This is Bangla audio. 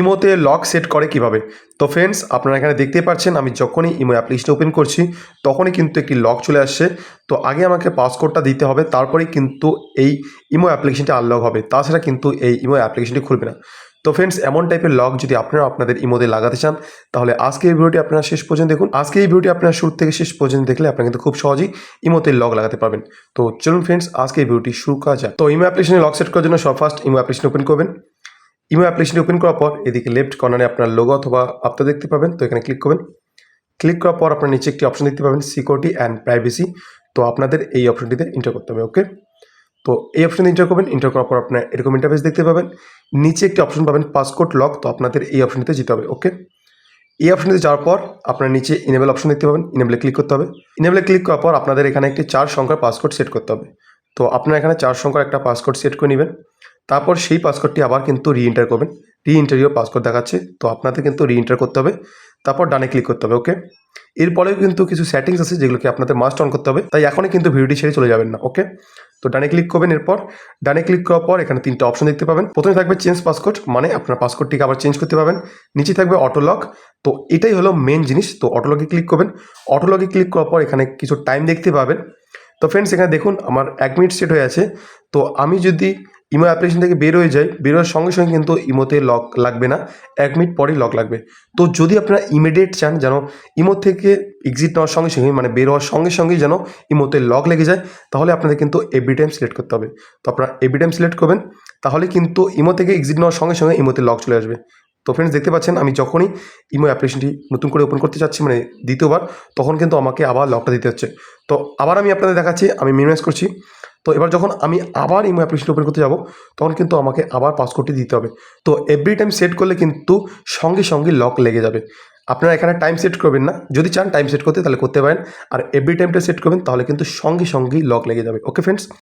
ইমোতে লক সেট করে কীভাবে? তো ফ্রেন্ডস আপনারা এখানে দেখতেই পাচ্ছেন, আমি যখনই ইমো অ্যাপ্লিকেশন ওপেন করছি, তখনই কিন্তু একটি লক চলে আসছে। তো আগে আমাকে পাসকোডটা দিতে হবে, তারপরেই কিন্তু এই ইমো অ্যাপ্লিকেশনটি আনলক হবে। তাছাড়া কিন্তু এই ইমো অ্যাপ্লিকেশনটি খুলবে না। তো ফ্রেন্ডস এমন টাইপের লক যদি আপনারা আপনাদের ইমোতে লাগাতে চান, তাহলে আজকে এই ভিডিওটি আপনারা শেষ পর্যন্ত দেখুন। আজকে এই ভিডিওটি আপনারা শুরু থেকে শেষ পর্যন্ত দেখলে আপনারা কিন্তু খুব সহজেই ইমোতে লক লাগাতে পারবেন। তো চলুন ফ্রেন্ডস আজকে এই ভিডিওটি শুরু করা যাক। তো ইমো অ্যাপ্লিকেশনে লক সেট করার জন্য সব ফার্স্ট ইমো অ্যাপ্লিকেশন ওপেন করবেন। ইমো অ্যাপ্লিকেশন ওপেন করার পর এদিকে লেফট কর্নারে আপনার লোগো অথবা আপনার দেখতে পাবেন। তো এখানে ক্লিক করবেন। ক্লিক করার পর আপনার নিচে একটি অপশন দেখতে পাবেন সিকিউরিটি অ্যান্ড প্রাইভেসি তো আপনাদের এই অপশনটিতে এন্টার করতে হবে ওকে তো এই অপশনে এন্টার করবেন। এন্টার করার পর আপনার এরকম ইন্টারফেস দেখতে পাবেন। নিচে একটি অপশন পাবেন পাসকোড লক তো আপনাদের এই অপশনটিতে যেতে হবে ওকে এই অপশনটিতে যাওয়ার পর আপনার নিচে ইনেবল অপশন দেখতে পাবেন। ইনেবলে ক্লিক করতে হবে। ইনেবলে ক্লিক করার পর আপনাদের এখানে একটি চার সংখ্যার পাসকোড সেট করতে হবে। তো আপনার এখানে চার সংখ্যার একটা পাসকোড সেট করে নেবেন। তারপর সেই পাসকোডটি আবার কিন্তু রি এন্টার করবেন। রি এন্টারিও পাসকোড দেখাচ্ছে, তো আপনাদের কিন্তু রি এন্টার করতে হবে। তারপর ডানে ক্লিক করতে হবে ওকে এরপরেও কিন্তু কিছু সেটিংস আছে যেগুলোকে আপনাদের মাস্ট অন করতে হবে, তাই এখনই কিন্তু ভিডিওটি ছেড়ে চলে যাবেন না ওকে তো ডানে ক্লিক করবেন এরপর। ডানে ক্লিক করার পর এখানে তিনটা অপশন দেখতে পাবেন। প্রথমে থাকবে চেঞ্জ পাসকোড মানে আপনার পাসকোডটিকে আবার চেঞ্জ করতে পারবেন। নিচে থাকবে অটো লক তো এটাই হলো মেন জিনিস, তো অটো লকে ক্লিক করবেন। অটো লকে ক্লিক করার পর এখানে কিছু টাইম দেখতে পাবেন। তো ফ্রেন্ডস এখানে দেখুন, আমার এক মিনিট সেট হয়ে আছে। তো আমি যদি ইমো অ্যাপ্লিকেশন থেকে বের হয়ে যায় বের হওয়ার সঙ্গে সঙ্গে কিন্তু ইমোতে লক লাগবে না, এক মিনিট পরেই লক লাগবে। তো যদি আপনারা ইমিডিয়েট চান যেন ইমো থেকে এক্সিট নেওয়ার সঙ্গে সঙ্গে মানে বের হওয়ার সঙ্গে সঙ্গেই যেন ইমোতে লক লেগে যায়, তাহলে আপনাদের কিন্তু এভরি টাইম সিলেক্ট করতে হবে। তো আপনারা এভরি টাইম সিলেক্ট করবেন, তাহলে কিন্তু ইমো থেকে এক্সিট নেওয়ার সঙ্গে সঙ্গে ইমোতে লক চলে আসবে। তো ফ্রেন্ডস দেখতে পাচ্ছেন আমি যখনই ইমো অ্যাপ্লিকেশনটি নতুন করে ওপেন করতে চাচ্ছি মানে দ্বিতীয়বার, তখন কিন্তু আমাকে আবার লকটা দিতে হচ্ছে। তো আবার আমি আপনাদের দেখাচ্ছি, আমি মিনিমাইজ করছি। তো এবার যখন আমি আবার ইমো অ্যাপ্লিকেশন ওপেন করতে যাব, তখন কিন্তু আমাকে আবার পাসকোডটি দিতে হবে। তো এভরি টাইম সেট করলে কিন্তু সঙ্গে সঙ্গে লক লেগে যাবে। আপনারা এখানে টাইম সেট করবেন না। যদি চান টাইম সেট করতে, তাহলে করতে পারেন। আর এভরি টাইমটা সেট করবেন, তাহলে কিন্তু সঙ্গে সঙ্গেই লক লেগে যাবে। Okay friends